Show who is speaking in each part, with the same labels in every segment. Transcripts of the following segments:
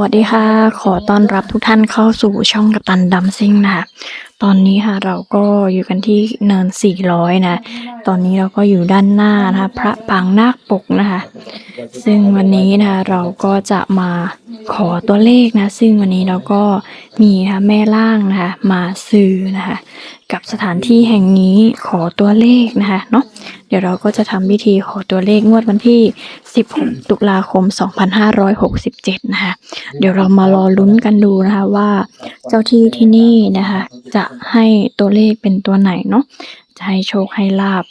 Speaker 1: วัสดีค่ะ ขอต้อนรับทุกท่านเข้าสู่ช่องกัปตันดัมซิงนะคะ ตอนนี้ค่ะเราก็อยู่กันที่เนิน 400 นะ ตอนนี้เราก็อยู่ด้านหน้านะคะ พระปางนาคปกนะคะ ซึ่งวันนี้นะคะเราก็จะมาขอตัวเลขนะ ซึ่งวันนี้เราก็ มีนะคะแม่ล่างนะคะมาสื่อนะคะกับสถานที่แห่งนี้ขอตัวเลขนะคะเนาะเดี๋ยวเราก็จะทำพิธีขอตัวเลขงวดวันที่ 16 ตุลาคม 2567 นะคะเดี๋ยวเรามารอลุ้นกันดูนะคะว่าเจ้าที่ที่นี่นะคะจะให้ตัวเลขเป็นตัวไหนเนาะจะให้โชคให้ลาบ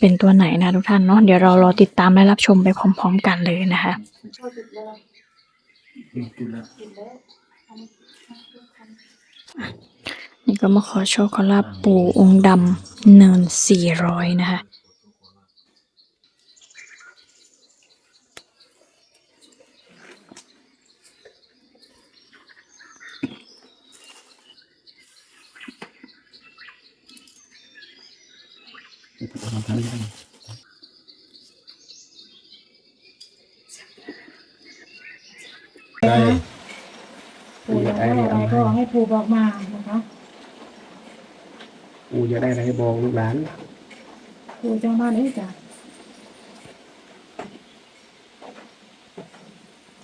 Speaker 1: เป็นตัวไหนนะทุกท่านเนาะเดี๋ยวเรารอติดตามและรับชมไปพร้อม ๆ กันเลยนะคะ นี่ก็มาขอโชคขอลาบปู่องค์ดำเนิน400นะคะ
Speaker 2: ปู่อยากได้อะไรก็ให้ปู่บอกมานะคะ
Speaker 3: กูจะได้อะไรให้บอกลูกหลาน
Speaker 2: ปู่เจ้าบ้านเอ้ยจ้ะ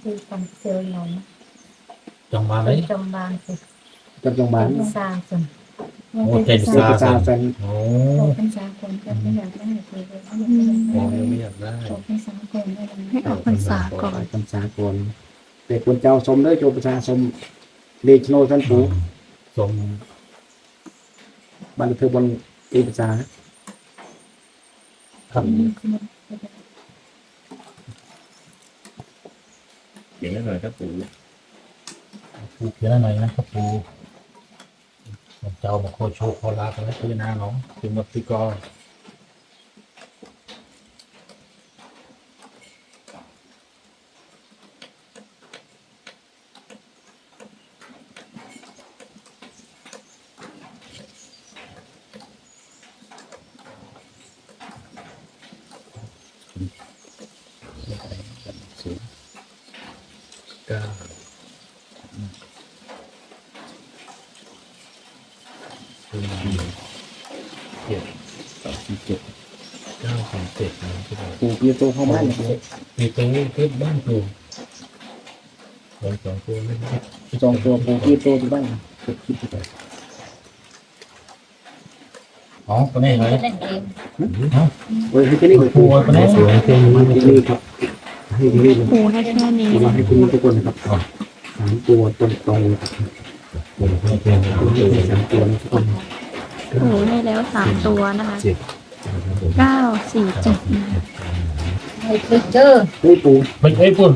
Speaker 2: ปู่ฟังเซลล์หนอน
Speaker 4: จองมาไหม
Speaker 2: จำบานสิ
Speaker 3: จำจงบ้าน
Speaker 2: จำบานสิ
Speaker 4: โอ้เจ็ด
Speaker 3: ลูกประชาชน
Speaker 4: โอ้
Speaker 2: โอ้เป็นสามคนกันไม่อยากได้ปู่เลยเขาไม่
Speaker 4: โอ้
Speaker 2: ได้
Speaker 4: ยังไม่อยากได้
Speaker 2: โอ้เป็นสามคนได้เลย
Speaker 1: ให้ออกพรรษาก่อน
Speaker 3: คำสากลแต่คนเจ้าสมเด้อโจประชาสม เดชโนท่านปู่
Speaker 4: สม
Speaker 3: บันเทอบนเอกษา
Speaker 4: ครับเขียนได้หน่อยครับปู่ปู่เขียนได้หน่อยนะครับปู่เจ้ามาโคโชว์โคลากันแล้วพี่นาน้องถึงวัดที่กอ ศูนย์เก้าสี่เจ็ดสองสี่เจ็ดเก้าสองเจ็ดนะที่เรา
Speaker 3: ปู่เปียโตเข้าบ้าน
Speaker 4: มีตัวนี้คือบ้านตัวสองสองตัวไม่ได้
Speaker 3: จองตัวปู่เปียโตที่บ้าน
Speaker 4: อ๋อตัวนี้เลย
Speaker 2: เล่นเอง
Speaker 3: เฮ้ยให้ที่นี่
Speaker 4: ตัว
Speaker 3: ปู่
Speaker 4: ตัวนี้
Speaker 3: มาให้ที่นี่ครับให้ที่นี่
Speaker 1: ปู่ให้แค่นี้
Speaker 3: มาให้คุณทุกคนนะครับสามตัวตรงตรงๆครับ
Speaker 4: ตัวนี้เป็น
Speaker 3: สามตัวนะทุกคน
Speaker 1: ปู่ให้แล้วสามตัวนะคะ
Speaker 4: เจ็ด
Speaker 1: เก้าสี่เจ็ดนะคะ
Speaker 2: ให้คลิกเจอ
Speaker 3: เฮ้ยปู่
Speaker 4: ไม่ไอ้ปุ่น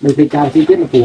Speaker 3: ไม่เคยกล่าวซีเจ็ดนะปู่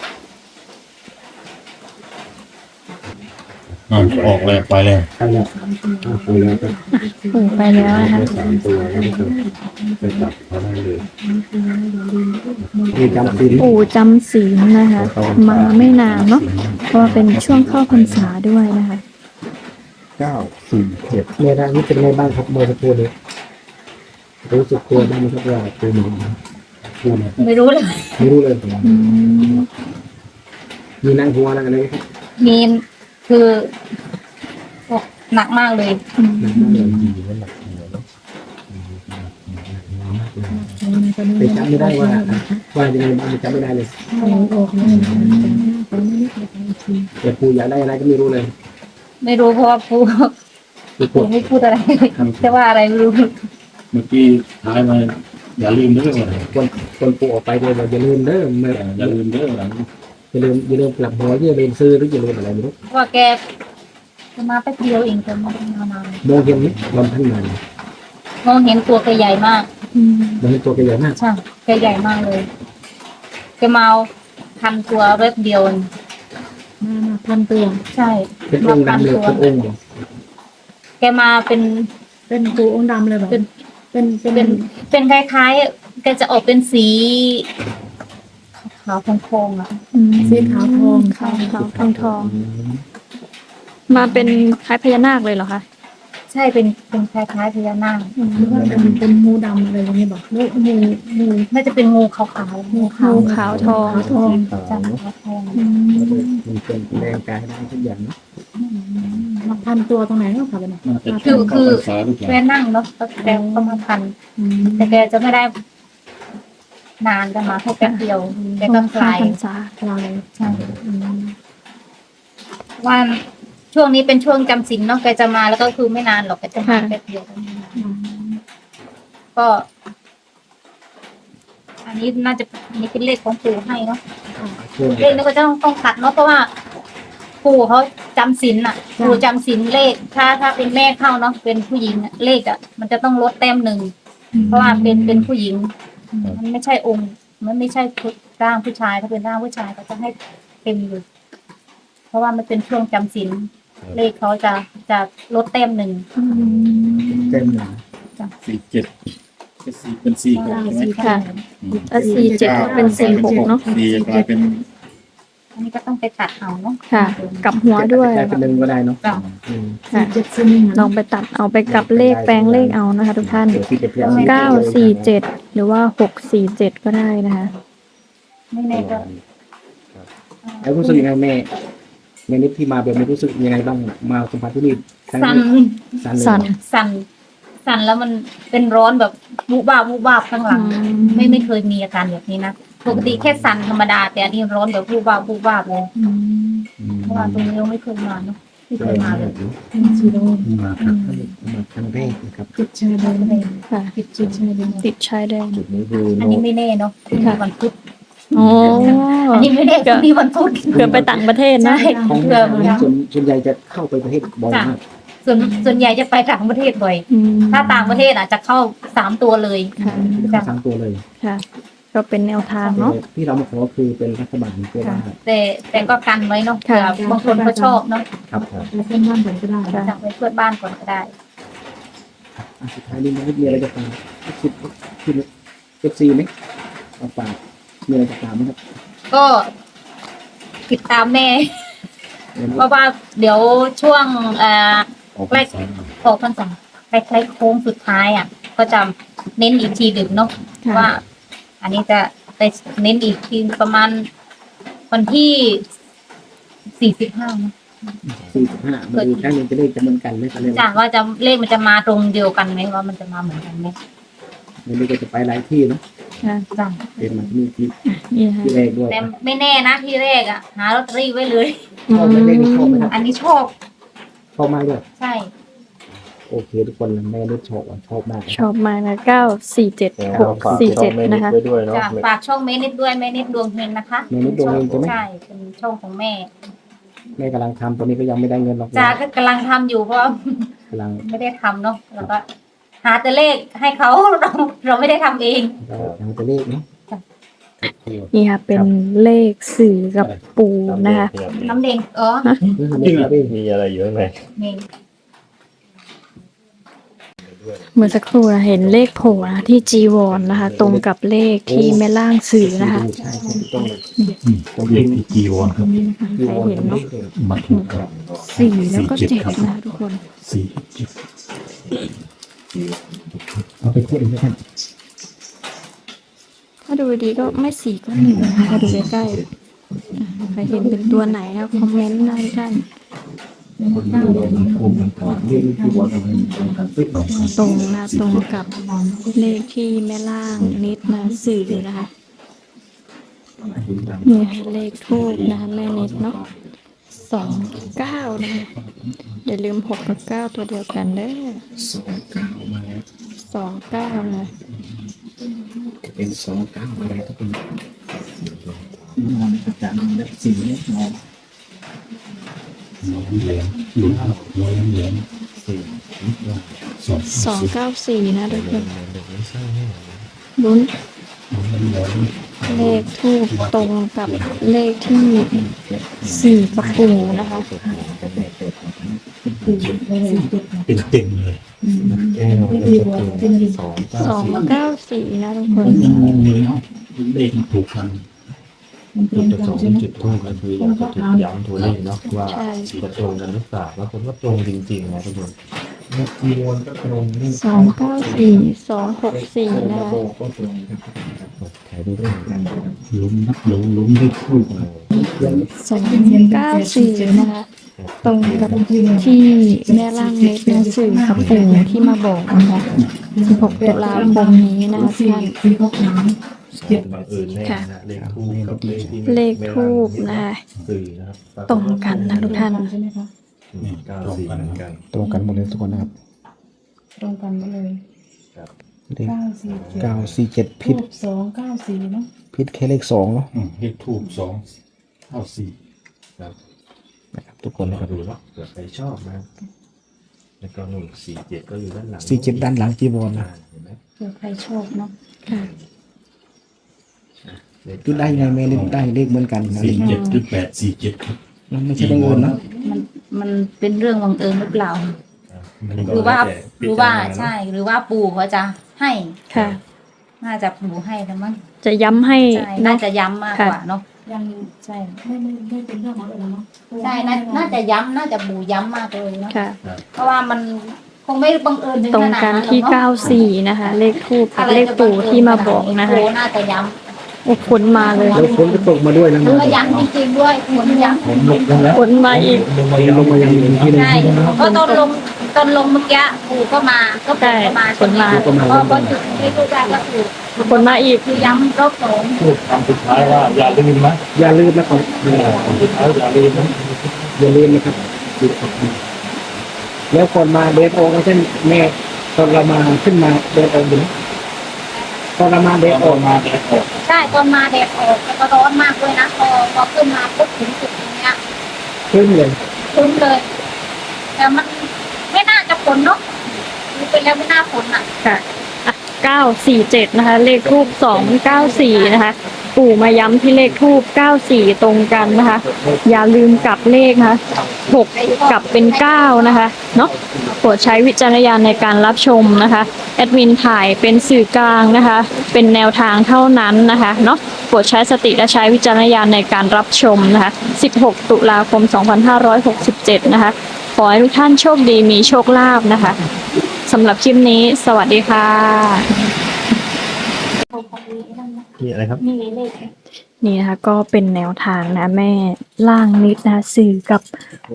Speaker 4: อะไรบ้างไหน
Speaker 3: เดี๋ยวจะลืมเด้อ
Speaker 4: พลิกเลยเนาะมันดูสลาด้วยนะ
Speaker 3: ให้คุณเล็กอยู่ปู่
Speaker 4: นี่ทำไมพลิกเละบ่อ่าออกเลยไปเลย
Speaker 3: ใช่แล้วอะปู่แล้วก็
Speaker 1: ปู่ไปแล้วนะคะ
Speaker 3: สามตัวแล้วก็ไปจับเขาได้เลยนี่จำศีล
Speaker 1: ปู่จำศีลนะคะ มาไม่นานเนาะเพราะว่าเป็นช่วงเข้าพรรษาด้วยนะคะ
Speaker 3: เก้าสี่เจ็ดเมดานี่เป็นไงบ้างครับเมื่อสักครู่นี้รู้สึกตัวบ้างไหมครับว่าตัวหนูตัวไหน
Speaker 2: ไม่รู้เลย
Speaker 3: ไม่รู้เลยผม
Speaker 1: อืม
Speaker 3: มีนั่งหัวนั่งอะไรไหมครับ
Speaker 2: มีน คือหนักมากเลย
Speaker 3: นั่งนั่งเลยแต่จำไม่ได้ว่าว่ายังไงบ้างจำไม่ได้เลยแต่ปูอยากได้อะไรก็ไม่รู้เลย
Speaker 2: ไม่รู้เพราะว่าปู
Speaker 3: คือป
Speaker 2: ปู
Speaker 3: วด
Speaker 2: ไม่พูดอะไรแต่ว่าอะไรไม่รู้
Speaker 4: เมื่อกี้ท้ายมาอย่าลืมเด้อว่า
Speaker 3: คนคนปูออกไปเลยเราอย่าลืมเด้อไม่
Speaker 4: อย่าลืมเด้อหลัง
Speaker 3: อย่าลืมอย่าลืมกลับหัวอย่าลืมซื้อหรืออย่าลืมอะไรไม่รู้
Speaker 2: เพราะว่าแกจะมาแป๊บเดียวเองจะมามามาม
Speaker 3: องเห็นไหมลมท่านมา
Speaker 2: มองเห็นตัวแกใหญ่มาก
Speaker 3: อ
Speaker 1: อืม
Speaker 3: มันเป็นตัวแกใหญ่มาก
Speaker 2: ใช่แกใหญ่มากเลยแกมาเอาพันตัวเว็บเดียว
Speaker 5: มามาพันตัว
Speaker 2: ใช่
Speaker 3: เป็นองค์ดำเลยเป็นองค์เหรอ
Speaker 2: แกมาเป็น
Speaker 5: เป็นปูองค์ดำเลยเหรอ
Speaker 2: เป็น
Speaker 5: เป็นเป็น
Speaker 2: เป็นเป็นคล้ายๆแกจะออกเป็นสี ขาวๆทองๆอะ
Speaker 1: อืม
Speaker 5: สีขาวทอง
Speaker 1: ขาวขาวทองทอง มาเป็นคล้ายพญานาคเลยเหรอคะ
Speaker 2: ใช่เป็นเป็นคล้ายๆพญานาค
Speaker 5: หรือว่าเป็นเป็นงูดำอะไรอย่างเงี้ยบอก
Speaker 2: งูงูงูน่าจะเป็นงูขาวๆงูขาว
Speaker 1: งูขาวทอง
Speaker 5: ขาวทอง
Speaker 2: จังขาวทอง
Speaker 5: อืม
Speaker 3: มันเป็นแรงกายได้ทุกอย่างนะ
Speaker 5: มาพันตัวตรงไหนก็ผ่าไปเนี่ย
Speaker 2: คือคือ
Speaker 4: สาธุ
Speaker 2: แกนั่งเนาะแล้วแกก็มาพัน
Speaker 5: อืม
Speaker 2: แต่แกจะไม่ได้ นานกันมาแค่แป๊บเดียวแกก็คลาย
Speaker 1: พรรษา
Speaker 5: ลาย
Speaker 2: ใช่
Speaker 5: อืม
Speaker 2: ว่าช่วงนี้เป็นช่วงจำศีลเนาะแกจะมาแล้วก็คือไม่นานหรอกแกจะมาแป๊บเดียว
Speaker 5: อืม
Speaker 2: ก็ อันนี้น่าจะอันนี้เป็นเลขของปู่ให้เนาะ
Speaker 3: ช่วง
Speaker 2: เลขนี้ก็จะต้องต้องตัดเนาะเพราะว่าปู่เขาจำศีลอะปู่จำศีลเลข ถ้าถ้าเป็นแม่เข้าเนาะเป็นผู้หญิงอะเลขอะมันจะต้องลดแต้มหนึ่งเพราะว่าเป็นเป็นผู้หญิง มันไม่ใช่องค์ มันไม่ใช่ร่างผู้ชายถ้าเป็นร่างผู้ชายก็จะให้เต็มอยู่เพราะว่ามันเป็นช่วงจำศีลเลขเขาจะจะลดแต้มหนึ่ง
Speaker 3: เต็มหนึ่ง
Speaker 4: สี่เจ็ดเป็นสี่เป็นสี่หกใช่ไหม
Speaker 1: ค่ะแล้วสี่เจ็ดก็เป็นสี่หกเนาะ
Speaker 4: สี่กลายเป็น
Speaker 2: อันนี้ก็ต้องไปตัดเอาเนาะ
Speaker 1: ค่ะ กลับหัวด้วย
Speaker 3: ได้เป็นหนึ่งก็ได้เนาะ
Speaker 2: จ้ะ
Speaker 3: อืม
Speaker 1: ค่ะ
Speaker 5: เจ็ดสี่หนึ่ง
Speaker 1: ลองไปตัดเอาไปกลับเลขแปลงเลขเอานะคะทุกท่าน
Speaker 3: เดี๋ยวที่จะเปลี่ยน
Speaker 1: เก้าสี่เจ็ด หรือว่าหกสี่เจ็ดก็ได้นะคะ
Speaker 2: ไม่แน่ก็
Speaker 3: แล้วรู้สึกยังไงแม่แม่นิดที่มาแบบนี้รู้สึกยังไงบ้างมาสัมผัสที่นี่ครั้ง
Speaker 2: สั่น
Speaker 3: นี้สั่นเลย
Speaker 1: สั่น
Speaker 3: เหรอ
Speaker 2: สั่นสั่นแล้วมันเป็นร้อนแบบบูบาบวูบาบข้างหลังไม่ไม่เคยมีอาการแบบนี้นะปกติแค่สั่นธรรมดา แต่อันนี้ร้อนแบบบูบาบวูบาบเลย
Speaker 5: อืม
Speaker 3: อืม
Speaker 2: เพราะว่าตรงนี้เราไม่เคยมาเนาะ ไม่เคยมาเลย
Speaker 5: สีโดน
Speaker 4: มาครับ
Speaker 3: มาครั้งแรกนะครับ
Speaker 5: ติดชายแดน
Speaker 1: ค่ะ
Speaker 5: ติดจุดชายแดน
Speaker 1: ติดชายแดน
Speaker 3: จุดนี้คือ
Speaker 2: อันนี้ไม่แน่เนาะ
Speaker 1: ค่ะ
Speaker 2: วันพุธ
Speaker 1: โอ้
Speaker 2: อันนี้ไม่แน่พรุ่งนี้วันพุธ
Speaker 1: เผื่อไปต่างประเทศนะ
Speaker 2: ใช่
Speaker 3: ของ
Speaker 2: เผื่อ
Speaker 3: ส่วนส่วนใหญ่จะเข้าไปประเทศบ่อยมาก
Speaker 2: ส่วนส่วนใหญ่จะไปต่างประเทศบ่อย
Speaker 1: อืม
Speaker 2: ถ้าต่างประเทศอาจจะเข้าสามตัวเลย
Speaker 1: ค่ะ
Speaker 3: สามตัวเลย
Speaker 1: ค่ะ ก็เป็นแนวทางเนาะ
Speaker 3: ที่เรามาขอคือเป็นรัฐบาลเพื่อว่า
Speaker 2: แต่แต่ก็กันไว้เนาะเผื่อ
Speaker 1: ค่ะ
Speaker 2: บางคนเขาชอบเนาะ
Speaker 3: ครับครับ
Speaker 5: แล้วเพื่อนบ้านผมก็ได้
Speaker 1: ค่ะ
Speaker 2: จับไว้เพื่อนบ้านก่อนก็ได้
Speaker 3: อะสุดท้ายนี้มันมีอะไรจะฝากคิดคิดเอฟซีไหมเอาฝากมีอะไรจะถามไหมครับ
Speaker 2: ก็ติดตามแม่
Speaker 3: เดี๋ยว
Speaker 2: เพราะว่าเดี๋ยวช่วงเอ่อ
Speaker 4: ออก
Speaker 2: ใกล้
Speaker 4: สาย
Speaker 2: ออกพรรษาใกล้ๆโค้งสุดท้ายอะ ก็จะเน้นอีกทีดึกเนาะ
Speaker 1: ค่ะ
Speaker 2: ว่า อันนี้จะไปเน้นอีกทีประมาณวันที่สี่สิบห้า
Speaker 3: สี่สิบห้ามาดูครั้งหนึงจะได้จำนวนกันไหมครับเรื่อง
Speaker 2: จ้าว่าจะเลขมันจะมาตรงเดียวกันไหมว่ามันจะมาเหมือนกันไหม
Speaker 3: มันนี้ก็จะไปหลายที่เนาะ
Speaker 1: ค่ะ
Speaker 2: จ้า
Speaker 3: เป็นมาที่นี่ที่
Speaker 1: นี่ค่ะ
Speaker 3: ที่แรกด้วย
Speaker 2: แต่ไม่แน่นะที่แรกอะ หาลอตเตอรี่ไว้เลย
Speaker 3: ชอบไหมเลขนี้ชอบไหมครับ
Speaker 2: อันนี้ชอบ
Speaker 3: ชอบมากด้วย
Speaker 2: ใช่
Speaker 3: โอเคทุกคนแม่นิดชอบอะชอบมาก
Speaker 1: ชอบมากนะเก้าสี่เจ็ดหกสี่เจ็ดนะคะ
Speaker 2: จ้าฝากช่องเมนิดด้วยเมนิดดวงเฮงนะคะ
Speaker 3: แม่นิดดวงเฮงใช่ไหม
Speaker 2: ใช่เป็นช่องของแม่
Speaker 3: แม่กำลังทำตอนนี้ก็ยังไม่ได้เงินหรอก
Speaker 2: จ้าก็กำลังทำอยู่เพราะว่า
Speaker 3: กำลัง
Speaker 2: ไม่ได้ทำเนาะแล้วก็หาแต่เลขให้เขาเราเราไม่ได้ทำเอง
Speaker 3: เราทำตัวเลขเนาะ
Speaker 1: นี่ค่ะเป็นเลขสื่อกับปูนะคะ
Speaker 2: น้ำแดงอ๋อ
Speaker 3: นี่คือเลขเราเอง
Speaker 6: มีอะไรอยู่ข้างใน
Speaker 2: เมง
Speaker 1: เมื่อสักครู่นะเห็นเลขโผล่นะคะที่จีวรนะคะ ตรงกับเลขที่แม่ล่างสื่อนะคะ
Speaker 3: ใช่ใช่ถูกต้องเลย
Speaker 4: ผมเรียกที่จีวรครับ
Speaker 3: ที่วอน
Speaker 1: เห็นเนอะ
Speaker 4: มาถูกครับ
Speaker 1: สี่แล้วก็เจ็ดนะคะทุกคน
Speaker 4: สี่เจ็ดเอาไปพูดอีกไหมครับ
Speaker 1: ถ้าดูดีๆก็ไม่สี่ก็หนึ่งนะคะถ้าดูใกล้ๆอะใครเห็นเป็นตัวไหนนะคอมเมนต์ได้ท่าน
Speaker 4: คนดูโดนภูมิต่าง
Speaker 3: เรียนที่วอนเราเป็น
Speaker 1: ตรงนะตรงกับเลขที่แม่ล่างนิดนะสื่อนะคะนี่เลขทูบนะคะแม่นิดเนาะสองเก้านะคะอย่าลืมหกกับเก้าตัวเดียวกันเด้อ
Speaker 3: สองเก้ามาแล้ว
Speaker 1: สองเก้านะ
Speaker 3: เป็นสองเก้ามาแล้วทุกคนนอนอาจารย์แบบสีเนี่ยนอน
Speaker 4: น้องเหรียญหลุดเหรียเหรียญ
Speaker 3: สี่
Speaker 4: สอง
Speaker 1: สองเก้าสี่นะทุกคน
Speaker 3: รอ
Speaker 1: ลุ้น
Speaker 4: เล
Speaker 1: ขทูบตรงกับเลขที่สี่กระปูนะคะ
Speaker 5: เป็
Speaker 4: นเต็มเลย
Speaker 3: สองเก้า
Speaker 1: สี่นะทุกคน
Speaker 4: เลยเนาะเลขถูกกัน
Speaker 5: มันตร
Speaker 3: จุ
Speaker 5: ง
Speaker 3: ด
Speaker 5: กั
Speaker 3: ส
Speaker 5: น
Speaker 3: อง
Speaker 5: ใช่ไหม
Speaker 3: จุดทูบก็คืออยากจะจุดย้ำตัวเลขเนาะว่า
Speaker 1: ใช่
Speaker 3: จะตรงกันหรือเปล่าแล้วผมก็ตรงจริงๆนะทุกคนจีวรก็ตรงนี่
Speaker 1: สองเก้าสี่สองหกสี่นะคะ
Speaker 3: ก็ตรงถ่ายรูปด้วยกัน
Speaker 4: ลุ้มนักลุ้มลุ้มเลขถูก
Speaker 1: สองเก้าสี่นะคะตรงกับที่แม่ร่างเล็กหนังสือกับปู่ที่มาบอกนะคะ16ตุลาคมนี้นะคะ
Speaker 5: สี่
Speaker 1: ท่าน
Speaker 3: เจ็ดบังเอิญแน่นะเลขทูบกับเลขที่
Speaker 1: เลขทูบนะคะ
Speaker 3: สื่อนะครับ
Speaker 1: ตรงกันนะทุกท่าน
Speaker 5: ใช่ไหมคะ
Speaker 3: เก้าสี่เหมือนกัน
Speaker 6: ตรงกันหมดเลยทุกคนนะครับ
Speaker 5: ตรงกันหมดเลย
Speaker 6: เลข
Speaker 5: เก้าสี่เจ็ด
Speaker 6: เก้าสี่เจ็ดพิษ
Speaker 5: สองเก้าสี่เนาะ
Speaker 6: พิษแค่เลขสองเนาะ
Speaker 4: เลขถูกสองเก้าสี่
Speaker 3: ครับ
Speaker 6: นะครับทุกคนนะครับ
Speaker 3: ดูเนาะเผื่อใครชอบนะแล้วก็หนึ่งสี่เจ็ดก็อยู่ด้านหลัง
Speaker 6: สี่เจ็ดด้านหลังจีบอลนะ
Speaker 3: เห็นไหม
Speaker 2: เผื่อใครชอบเนาะ
Speaker 1: ค่ะ
Speaker 6: จุดได้ไงแม่เลขได้เลขเหมือนกันนะ
Speaker 4: สี่เจ็ดจุดแปดสี่เจ็ดครับ
Speaker 6: มันไม่ใช่บังเอิญนะ
Speaker 2: มันมันเป็นเรื่องบังเอิญหรือเปล่า
Speaker 3: อันนี้ก็
Speaker 2: หรือว่า
Speaker 3: แล้วแต่
Speaker 2: หรือว่า
Speaker 3: พิจณ
Speaker 2: ใช่ หรือว่าปู่เขาจะให้
Speaker 1: ค่ะ
Speaker 2: น่าจะปู่ให้แล้วมั้ง
Speaker 1: จะย้ำให้
Speaker 2: ใช่
Speaker 1: เน
Speaker 2: น่า
Speaker 1: อะ
Speaker 2: จะย้ำมาก
Speaker 1: ค่ะ
Speaker 2: กว่าเนาะ
Speaker 5: ยัง
Speaker 2: ใช่
Speaker 5: ไม่ไม่ไม่เป็นเรื่องของเอิญเนาะ
Speaker 2: ใช่น่าน่าจะย้ำน่าจะปู่ย้ำมากเลยเนาะ
Speaker 1: ค่ะ
Speaker 2: เพราะว่ามันคงไม่บังเอิญถึง
Speaker 1: ตรง
Speaker 2: ขนาด
Speaker 1: กัน
Speaker 2: นั้นหรอก
Speaker 1: ที่
Speaker 2: เนาะ
Speaker 1: เก้าสี่นะคะ เลขทูบกับ
Speaker 2: อะไร
Speaker 1: เลข
Speaker 2: จะบั
Speaker 1: ปู่
Speaker 2: งเอิญ
Speaker 1: ที่มาบอกนะคะ
Speaker 2: โอ้น่าจะย้
Speaker 1: โอ้ผลมาเลย
Speaker 6: แล้วฝนก็ตกมาด้วยนะำ
Speaker 2: แล้วก็ย้ำจริงๆด้วยผลย้ำ
Speaker 4: ผมลงแล้ว
Speaker 1: ผลมาอีก
Speaker 4: ลงมา
Speaker 6: ลงมาอย่างนี้ที่หนึง
Speaker 2: ใช่เพราะตอนลงตอนลงเมื่อกี้ปู่ก็มาก็ปู่ก็มา
Speaker 1: ใช่ผลมา
Speaker 2: เพราะเพราะจุดที่ลูกแรกก็คือ
Speaker 1: ผลมาอีก
Speaker 2: คือย้ำรอบสอง
Speaker 4: พูดคำสุดท้ายว่าอย่าลืมนะ
Speaker 6: อย่าลืมนะครับ
Speaker 4: คำสุดท้ายอย่าลืมนะ
Speaker 6: อย่าลืมนะครับแล้วก่อนมาเดนโอไม่ใช่แม่ตอนเรามาขึ้นมาเดนโออยู่นะ ตอนเรามาเดนโอ
Speaker 4: ออกมาแดดออก
Speaker 2: ใช่ตอนมาแดดออกแล้วก็ร้อนมากด้วยนะพอพอขึ้นมาปุ๊บถึงจุดตรงเนี้ย
Speaker 6: ขึ้นเลย
Speaker 2: คุ้มเลย แต่มันไม่น่าจะฝนเนาะดูไปแล้วไม่น่าฝนอะ
Speaker 1: ค่ะเก้าสี่เจ็ดนะคะ เลขทูบสองเก้าสี่นะคะ ปู่มาย้ำที่เลขทูบเก้าสี่ตรงกันนะคะ อย่าลืมกลับเลขนะคะหกกลับเป็นเก้านะคะ เนาะโปรดใช้วิจารณญาณในการรับชมนะคะ แอดมินถ่ายเป็นสื่อกลางนะคะ เป็นแนวทางเท่านั้นนะคะ เนาะโปรดใช้สติและใช้วิจารณญาณในการรับชมนะคะ 16 ตุลาคม 2567 นะคะ ขอให้ทุกท่านโชคดีมีโชคลาภนะคะสำหรับคลิปนี้ สวัสดีค่ะ
Speaker 3: นี่อะไรครับ
Speaker 2: มีเลข
Speaker 1: นี่นะคะก็เป็นแนวทางนะแม่ล่างนิดนะคะสื่อกับ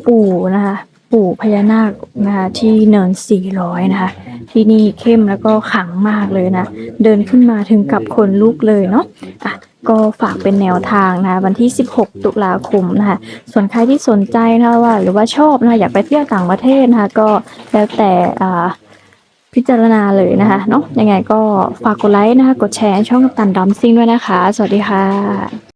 Speaker 1: ปู่นะคะ ปู่พญานาคนะคะที่เนินสี่ร้อยนะคะ ที่นี่เข้มแล้วก็ขังมากเลยนะ เดินขึ้นมาถึงกับคนลุกเลยเนาะอะก็ฝากเป็นแนวทางนะวันที่ 16 ตุลาคมนะคะส่วนใครที่สนใจนะว่า หรือว่าชอบนะอยากไปเที่ยวต่างประเทศนะคะก็แล้วแต่อ่า พิจารณาเลยนะคะเนาะยังไงก็ฝากกดไลค์นะคะ กดแชร์ช่องกัปตันดัมซิงด้วยนะคะ สวัสดีค่ะ